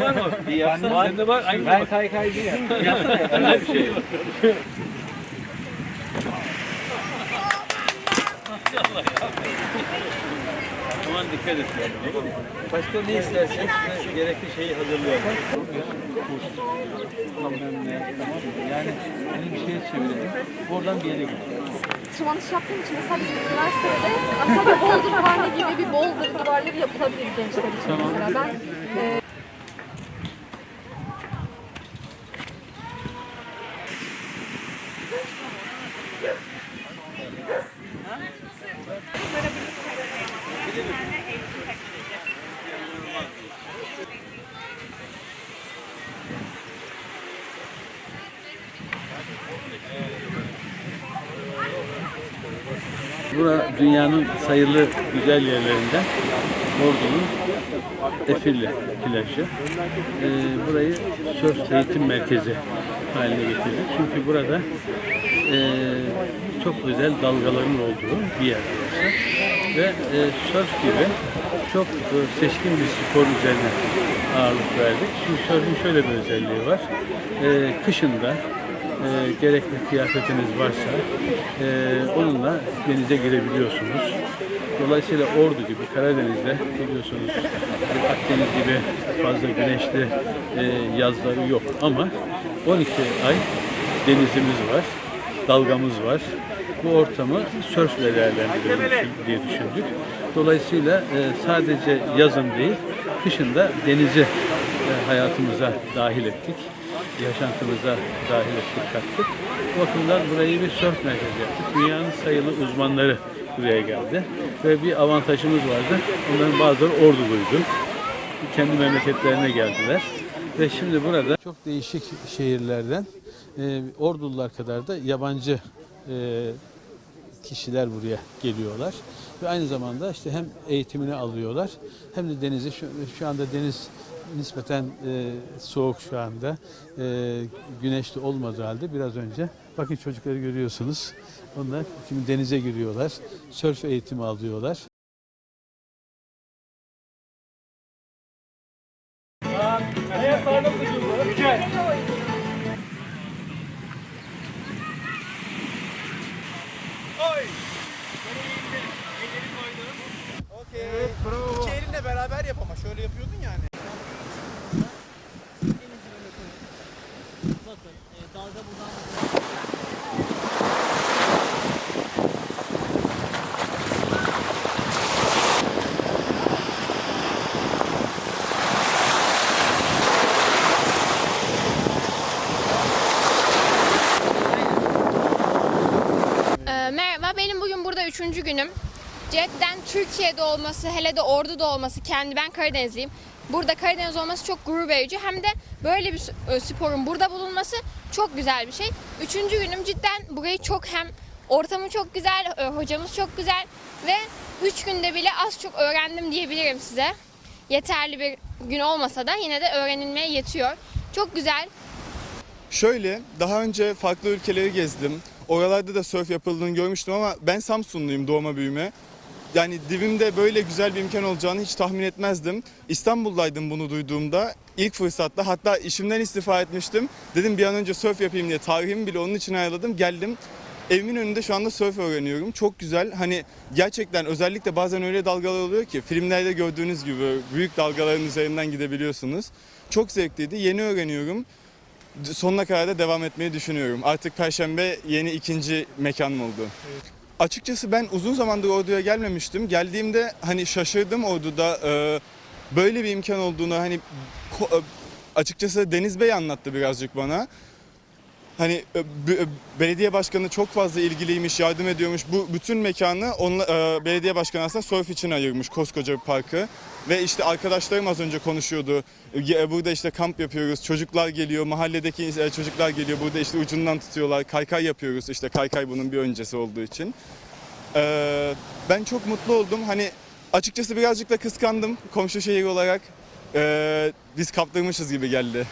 Var mı? Bir yapsana. Ben kaykaycı ya. Yapsana bir. Başka ne istersen gerekli şeyi hazırlıyorum. Tamam? Yani beni bir şeye çevirelim. Oradan bir yere gidelim. tırmanış yaptığım için mesela bizim üniversitede aslında boulder duvarı gibi bir boulder duvarları yapılabilir gençler için mesela. Ben e, Bura dünyanın sayılı güzel yerlerinden Ordu'nun Efilli plajı. Ee, burayı sörf eğitim merkezi haline getirdik. Çünkü burada e, çok özel dalgaların olduğu bir yer. Ve e, sörf gibi çok e, seçkin bir spor üzerine ağırlık verdik. Çünkü sörfün şöyle bir özelliği var. E, kışında e, gerekli kıyafetiniz varsa e, onunla denize girebiliyorsunuz. Dolayısıyla Ordu gibi Karadeniz'de biliyorsunuz Akdeniz gibi fazla güneşli e, yazları yok ama 12 ay denizimiz var, dalgamız var. Bu ortamı sörfle değerlendirelim diye düşündük. Dolayısıyla e, sadece yazın değil, kışın da denizi e, hayatımıza dahil ettik yaşantımıza dahil ettik, kattık. Bu bakımdan burayı bir sörf merkezi yaptık. Dünyanın sayılı uzmanları buraya geldi. Ve bir avantajımız vardı. Onların bazıları orduluydu. Kendi memleketlerine geldiler. Ve şimdi burada çok değişik şehirlerden e, Ordulular kadar da yabancı e, kişiler buraya geliyorlar. Ve aynı zamanda işte hem eğitimini alıyorlar hem de denizi şu, şu anda deniz nispeten e, soğuk şu anda. E, güneşli olmadığı halde biraz önce bakın çocukları görüyorsunuz. Onlar şimdi denize giriyorlar. Sörf eğitimi alıyorlar. Okey. İki elinle beraber yap ama şöyle yapıyordun yani. Burada üçüncü günüm. Cidden Türkiye'de olması, hele de Ordu'da olması, kendi ben Karadenizliyim. Burada Karadeniz olması çok gurur verici. Hem de böyle bir e, sporun burada bulunması çok güzel bir şey. Üçüncü günüm cidden burayı çok hem ortamı çok güzel, e, hocamız çok güzel ve üç günde bile az çok öğrendim diyebilirim size. Yeterli bir gün olmasa da yine de öğrenilmeye yetiyor. Çok güzel, Şöyle daha önce farklı ülkeleri gezdim. Oralarda da surf yapıldığını görmüştüm ama ben Samsunluyum doğma büyüme. Yani dibimde böyle güzel bir imkan olacağını hiç tahmin etmezdim. İstanbul'daydım bunu duyduğumda. ilk fırsatta hatta işimden istifa etmiştim. Dedim bir an önce surf yapayım diye tarihimi bile onun için ayarladım. Geldim. Evimin önünde şu anda surf öğreniyorum. Çok güzel. Hani gerçekten özellikle bazen öyle dalgalar oluyor ki filmlerde gördüğünüz gibi büyük dalgaların üzerinden gidebiliyorsunuz. Çok zevkliydi. Yeni öğreniyorum sonuna kadar da devam etmeyi düşünüyorum. Artık Perşembe yeni ikinci mekanım oldu. Açıkçası ben uzun zamandır Ordu'ya gelmemiştim. Geldiğimde hani şaşırdım Ordu'da e, böyle bir imkan olduğunu hani e, açıkçası Deniz Bey anlattı birazcık bana. Hani e, e, belediye başkanı çok fazla ilgiliymiş, yardım ediyormuş. Bu bütün mekanı onla, e, belediye başkanı aslında surf için ayırmış koskoca bir parkı. Ve işte arkadaşlarım az önce konuşuyordu. E, Burada işte kamp yapıyoruz, çocuklar geliyor, mahalledeki e, çocuklar geliyor. Burada işte ucundan tutuyorlar, kaykay yapıyoruz. İşte kaykay bunun bir öncesi olduğu için. E, Ben çok mutlu oldum. Hani açıkçası birazcık da kıskandım komşu şehir olarak. E, Biz kaptırmışız gibi geldi.